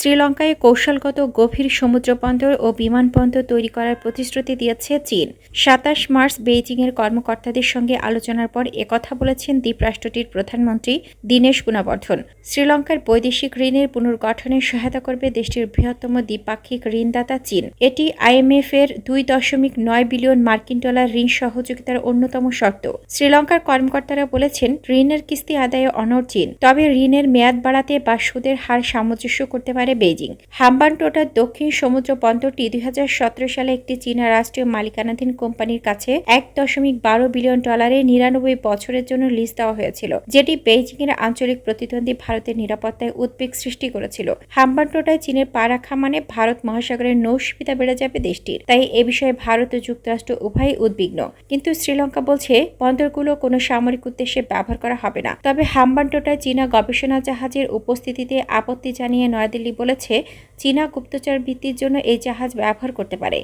শ্রীলঙ্কায় কৌশলগত গভীর সমুদ্রবন্দর ও বিমানবন্দর তৈরি করার প্রতিশ্রুতি দিয়েছে চীন। সাতাশ মার্চ বেইজিংয়ের কর্মকর্তাদের সঙ্গে আলোচনার পর একথা বলেছেন দ্বীপরাষ্ট্রটির প্রধানমন্ত্রী দীনেশ গুণাবর্ধন। শ্রীলঙ্কার বৈদেশিক ঋণের পুনর্গঠনে সহায়তা করবে দেশটির বৃহত্তম দ্বিপাক্ষিক ঋণদাতা চীন। এটি আইএমএফ এর দুই দশমিক নয় বিলিয়ন মার্কিন ডলার ঋণ সহযোগিতার অন্যতম শর্ত। শ্রীলঙ্কার কর্মকর্তারা বলেছেন, ঋণের কিস্তি আদায়ে অনড় চীন, তবে ঋণের মেয়াদ বাড়াতে বা সুদের হার সামঞ্জস্য করতে পারে বেইজিং। হাম্বানটোটার দক্ষিণ সমুদ্র বন্দরটি দুই সালে একটি চীনা রাষ্ট্রীয় মালিকানাধীন কোম্পানির কাছে এক দশমিক বারো বিলিয়ন ডলারে নিরানব্বই বছরের জন্য লিজ দেওয়া হয়েছিল, যেটি বেইজিং এর আঞ্চলিক প্রতিদ্বন্দ্বী ভারতের নিরাপত্তায় উদ্বেগ সৃষ্টি করেছিল। হাম্বানটোটায় চীনের পা রাখা মানে ভারত মহাসাগরের নৌ সুবিধা বেড়ে যাবে দেশটির। তাই এ বিষয়ে ভারত ও যুক্তরাষ্ট্র উভয়ই উদ্বিগ্ন। কিন্তু শ্রীলঙ্কা বলছে, বন্দরগুলো কোনো সামরিক উদ্দেশ্যে ব্যবহার করা হবে না। তবে হাম্বানটোটায় চীনা গবেষণা জাহাজের উপস্থিতিতে আপত্তি জানিয়ে নয়াদিল্লি বলেছে চীনা গুপ্তচর ভিত্তির জন্য এই জাহাজ ব্যবহার করতে পারে।